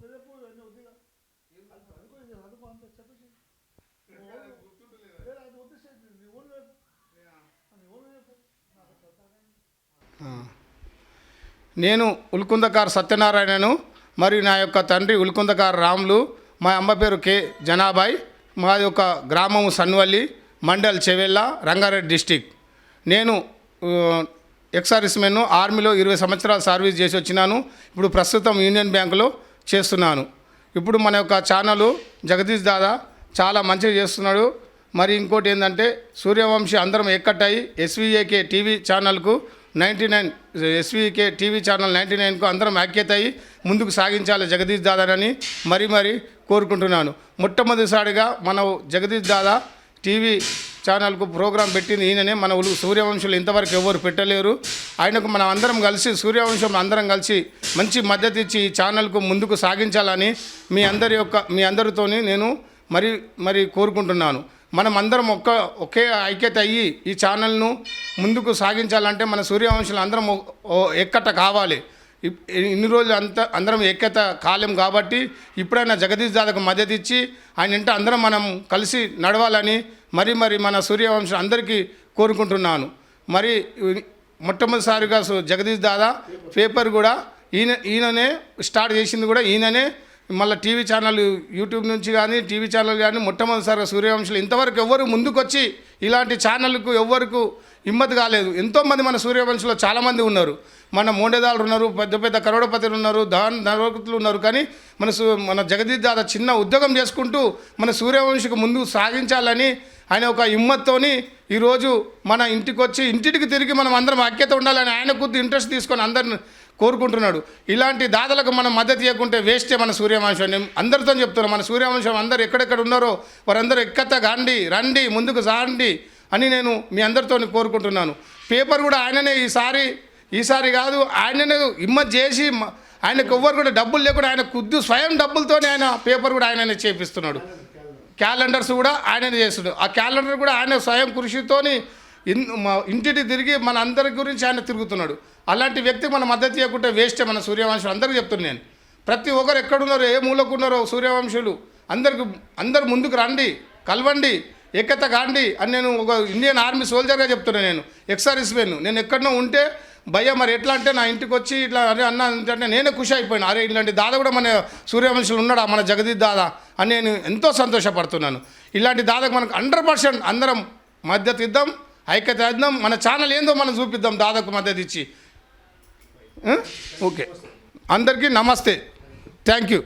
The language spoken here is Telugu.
నేను అదుపు అంత చెప్పేసి అది నీ నీ నేను ఉల్కుందకార్ సత్యనారాయణను మరియు నా యొక్క తండ్రి ఉల్కుందకార్ రాములు మా అమ్మ పేరు కె జనాబాయ్ మాది ఒక గ్రామం సన్వల్లి మండల్ చెవెళ్ళ రంగారెడ్డి డిస్టిక్. నేను ఎక్సర్విస్మెన్ ఆర్మీలో ఇరవై సంవత్సరాలు సర్వీస్ చేసి వచ్చినాను ఇప్పుడు ప్రస్తుతం యూనియన్ బ్యాంకులో చేస్తున్నాను. ఇప్పుడు మన యొక్క ఛానల్ జగదీష్ దాదా చాలా మంచిగా చేస్తున్నాడు. మరి ఇంకోటి ఏంటంటే సూర్యవంశీ అందరం ఎక్కటాయి S V A K TV ఛానల్కు ninety nine S V K TV channel ninety నైన్కు అందరం ఐక్యత అయ్యి ముందుకు సాగించాలి జగదీష్ దాదానని మరీ మరీ కోరుకుంటున్నాను. మొట్టమొదటిసారిగా మన జగదీష్ దాదా టీవీ ఛానల్కు ప్రోగ్రాం పెట్టింది. ఈయననే మన ఉలు సూర్యవంశులు ఇంతవరకు ఎవరు పెట్టలేరు. ఆయనకు మనం అందరం కలిసి సూర్యవంశం అందరం కలిసి మంచి మద్దతు ఇచ్చి ఈ ఛానల్కు ముందుకు సాగించాలని మీ అందరి యొక్క మీ అందరితోని నేను మరి మరి కోరుకుంటున్నాను. మనం అందరం ఒక్క ఒకే ఐక్యత అయ్యి ఈ ఛానల్ను ముందుకు సాగించాలంటే మన సూర్యవంశులు అందరం ఎక్కట కావాలి. ఇన్ని రోజులు అంత అందరం ఏకత కాలేం కాబట్టి ఇప్పుడైనా జగదీష్ దాదాకు మద్దతు ఇచ్చి ఆయన ఇంట అందరం మనం కలిసి నడవాలని మరి మరి మన సూర్యవంశం అందరికీ కోరుకుంటున్నాను. మరి మొట్టమొదటిసారిగా జగదీష్ దాదా పేపర్ కూడా ఈయన ఈయననే స్టార్ట్ చేసింది కూడా ఈయననే. మళ్ళీ టీవీ ఛానల్ యూట్యూబ్ నుంచి కానీ టీవీ ఛానల్ కానీ మొట్టమొదటిసారిగా సూర్యవంశులు ఇంతవరకు ఎవ్వరు ముందుకొచ్చి ఇలాంటి ఛానళ్ళకు ఎవ్వరకు హిమ్మత్ కాలేదు. ఎంతోమంది మన సూర్యవంశంలో చాలామంది ఉన్నారు. మన మోండేదాలు ఉన్నారు పెద్ద పెద్ద కరోడపతులు ఉన్నారు దాన్ నరవకులు ఉన్నారు. కానీ మన సూ మన జగదీష్ దాదా చిన్న ఉద్యోగం చేసుకుంటూ మన సూర్యవంశకు ముందుకు సాగించాలని ఆయన ఒక హిమ్మత్తోని ఈరోజు మన ఇంటికి వచ్చి ఇంటికి తిరిగి మనం అందరం ఐక్యత ఉండాలని ఆయన కొద్ది ఇంట్రెస్ట్ తీసుకొని అందరిని కోరుకుంటున్నాడు. ఇలాంటి దాతలకు మనం మద్దతు ఇవ్వకుంటే వేస్టే మన సూర్యవంశం. అందరితో చెప్తున్నాం మన సూర్యవంశం అందరు ఎక్కడెక్కడ ఉన్నారో వారందరూ ఎక్కత గాండి రండి ముందుకు సాండి. అని నేను మీ అందరితో కోరుకుంటున్నాను. పేపర్ కూడా ఆయననే ఈసారి ఈసారి కాదు ఆయననే హిమ్మత్ చేసి ఆయనకు ఎవ్వరు కూడా డబ్బులు లేకుండా ఆయన కుద్దు స్వయం డబ్బులతోనే ఆయన పేపర్ కూడా ఆయననే చేపిస్తున్నాడు. క్యాలెండర్స్ కూడా ఆయననే చేస్తున్నాడు. ఆ క్యాలెండర్ కూడా ఆయన స్వయం కృషితోని ఇన్ మా- ఇంటికి తిరిగి మన అందరి గురించి ఆయన తిరుగుతున్నాడు. అలాంటి వ్యక్తికి మన మద్దతు ఇవ్వకుంటే వేస్టే మన సూర్యవంశం అందరికీ చెప్తున్నాను నేను. ప్రతి ఒక్కరు ఎక్కడున్నారో ఏ మూలకున్నారో సూర్యవంశులు అందరికి అందరు ముందుకు రండి కలవండి. ఏకత కాండి అని నేను ఒక ఇండియన్ ఆర్మీ సోల్జర్గా చెప్తున్నాను నేను. ఎక్సర్విస్మెన్ నేను ఎక్కడనో ఉంటే భయ్య మరి ఎట్లా అంటే నా ఇంటికి వచ్చి ఇట్లా అరే అన్న అంటే నేనే ఖుషి అయిపోయాను. అరే ఇలాంటి దాదా కూడా మన సూర్యవంశులు ఉన్నాడా? మన జగదీప్ దాదా? అని నేను ఎంతో సంతోషపడుతున్నాను. ఇలాంటి దాదాకు మనకు హండ్రెడ్ పర్సెంట్ అందరం మద్దతు ఇద్దాం ఐక్యత ఇద్దాం. మన ఛానల్ ఏందో మనం చూపిద్దాం దాదాకు మద్దతు ఇచ్చి. ఓకే. అందరికీ నమస్తే. Thank you.